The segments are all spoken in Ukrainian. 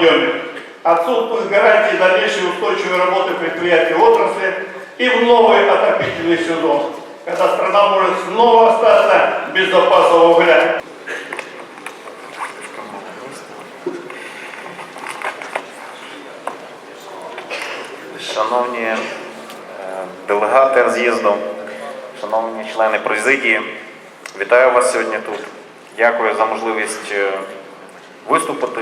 объеме. Отсутствует гарантии дальнейшей устойчивой работы предприятий отрасли и в новый отопительный сезон, когда страна может снова остаться без запаса угля. Шановні е, делегати з'їзду, шановні члени президії, вітаю вас сьогодні тут. Дякую за можливість е, виступити.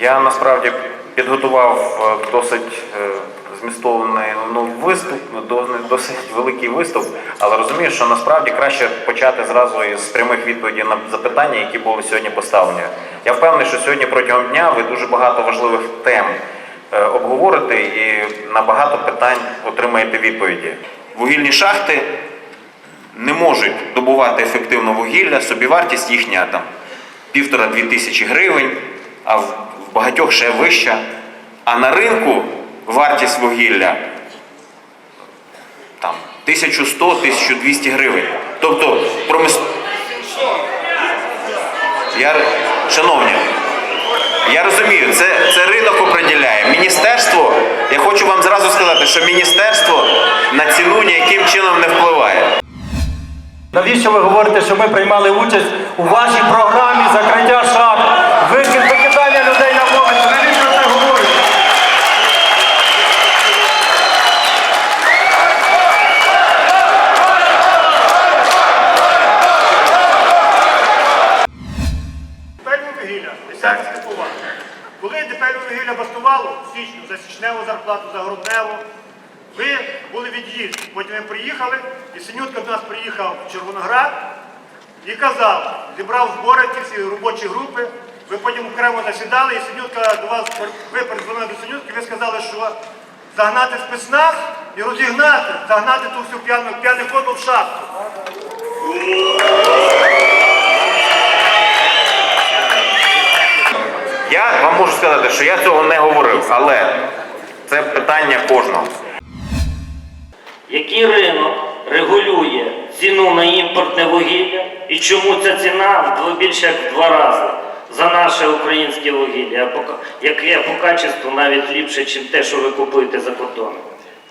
Я насправді підготував е, досить е, змістований ну, виступ, досить великий виступ, але розумію, що насправді краще почати зразу із прямих відповідей на запитання, які були сьогодні поставлені. Я впевнений, що сьогодні протягом дня ви дуже багато важливих тем обговорите і на багато питань отримаєте відповіді. Вугільні шахти не можуть добувати ефективно вугілля, собівартість їхня там півтора-дві тисячі гривень, а в багатьох ще вища. А на ринку вартість вугілля там 1100-1200 гривень. Тобто промис... Я... Шановні, я розумію, це, це ринок определяє. Міністерство, я хочу вам зразу сказати, що міністерство на ціну ніяким чином не впливає. Навіщо ви говорите, що ми приймали участь у вашій програмі закриття шахт, викидання людей на вулицю? Навіщо це говорите? Коли депельне вугілля бастувало в січню за січневу зарплату, за грудневу, ви були від'їзді. Потім ми приїхали, і Синютка до нас приїхав в Червоноград і казав, зібрав збори всі робочі групи. Ви потім окремо засідали, і Синютка до вас, ви передзвонили до Синютки, ви сказали, що загнати спецназ і розігнати, загнати ту всю п'яну п'яний кодло в шахту. Я вам можу сказати, що я цього не говорив, але це питання кожного. Який ринок регулює ціну на імпортне вугілля і чому ця ціна більше як в два рази за наше українське вугілля, яке по качеству навіть ліпше, ніж те, що ви купуєте за кордоном?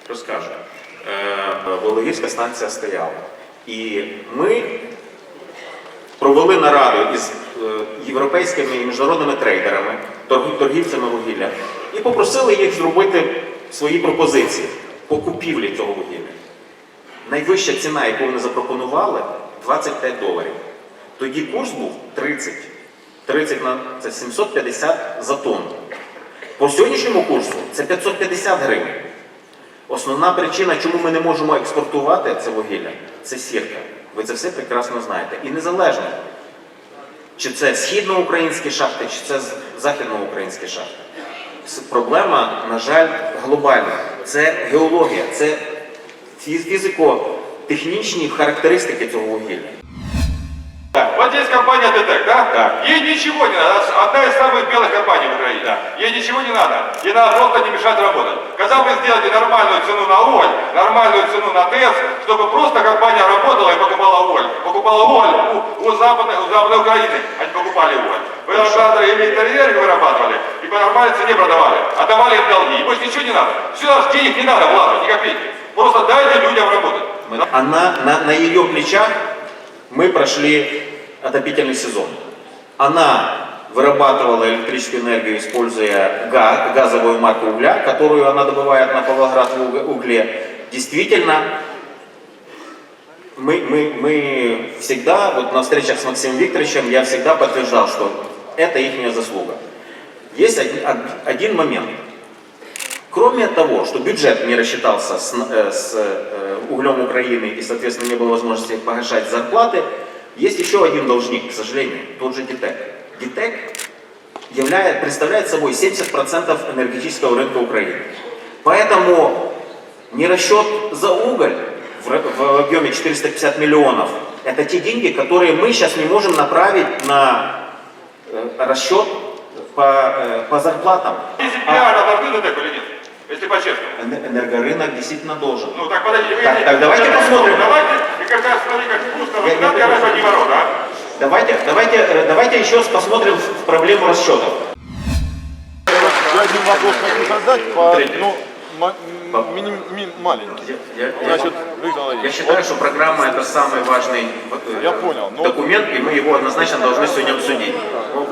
Розкажу. Е, Вологівська станція стояла. І ми провели нараду із е, європейськими і міжнародними трейдерами, торгівцями вугілля, і попросили їх зробити свої пропозиції по купівлі цього вугілля. Найвища ціна, яку вони запропонували, 25 доларів. Тоді курс був 30. 30 на це 750 за тонну. По сьогоднішньому курсу це 550 гривень. Основна причина, чому ми не можемо експортувати це вугілля, це сірка. Ви це все прекрасно знаєте. І незалежно, чи це східноукраїнські шахти, чи це західноукраїнські шахти. Проблема, на жаль, глобальна Це геологія, це фіз- фізико-технічні характеристики цього вугілля. Вот здесь компания ДТЭК, да? Да. Ей ничего не надо. Одна из самых белых компаний в Украине. Да. Ей ничего не надо. Ей надо просто не мешать работать. Когда вы сделаете нормальную цену на уголь, нормальную цену на ТЭС, чтобы просто компания работала и покупала уголь. Покупала уголь у, у, западной, у западной Украины. Они покупали уголь. Вы ребята электроэнергию вырабатывали и по нормальной цене продавали. Отдавали им долги. Больше ничего не надо. Все, денег не надо вкладывать, ни копейки. Просто дайте людям работать. А на, на, ее плечах мы прошли отопительный сезон. Она вырабатывала электрическую энергию, используя га- газовую марку угля, которую она добывает на Павлоград в уг- угле. Действительно, мы, мы, мы всегда, вот на встречах с Максимом Викторовичем, я всегда подтверждал, что это их заслуга. Есть один, один момент. Кроме того, что бюджет не рассчитался с, э, с э, углем Украины и, соответственно, не было возможности погашать зарплаты, есть еще один должник, к сожалению, тот же ДИТЭК. ДИТЭК являет, представляет собой 70% энергетического рынка Украины. Поэтому не расчет за уголь в, в объеме 450 миллионов, это те деньги, которые мы сейчас не можем направить на э, расчет по, э, по зарплатам. 10 миллиардов должны ДТЭК или нет? Если по-честному. Эн- Энергорынок действительно должен. Ну так подождите, вы Так, так, давайте Сейчас, посмотрим. Давайте, и как раз смотри, как вкусно Я- рассказать, я- я раз одни ворота, а? Давайте, давайте, э, давайте еще раз посмотрим в проблему расчетов. вопрос хочу задать, по, Третий. ну, ма- По- мини- ми- маленький. Я, я- Значит, Виктор я Владимирович, считаю, вот что программа это самый важный э, Я понял, но- документ, и мы его однозначно должны сегодня обсудить.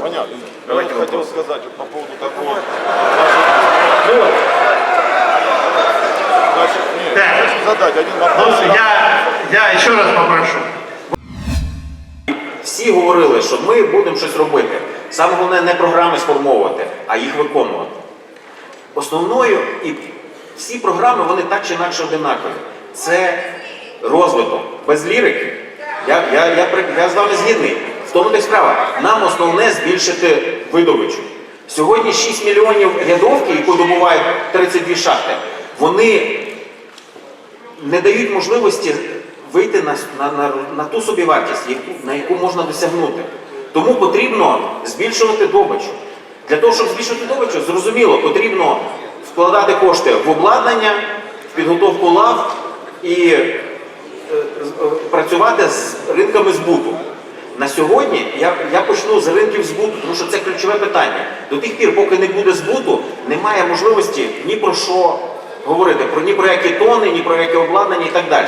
понятно. Давайте я вот хотел вопрос. сказать вот по поводу такого. Ну, Значит, нет, Да. хочу задать один вопрос. Ну, я, я еще раз попрошу. всі говорили, що ми будемо щось робити. Саме головне не програми сформовувати, а їх виконувати. Основною і всі програми вони так чи інакше одинакові. Це розвиток без лірики. Я, я, я, я з вами згідний. В тому та справа. Нам основне збільшити видобичу. Сьогодні 6 мільйонів рядовки, яку добувають 32 шахти, вони не дають можливості вийти на, на, на, на ту собівартість, яку, на яку можна досягнути. Тому потрібно збільшувати добичу. Для того, щоб збільшити добичу, зрозуміло, потрібно вкладати кошти в обладнання, в підготовку лав і е, е, працювати з ринками збуту. На сьогодні я, я почну з ринків збуту, тому що це ключове питання. До тих пір, поки не буде збуту, немає можливості ні про що говорити, про ні про які тони, ні про які обладнання і так далі.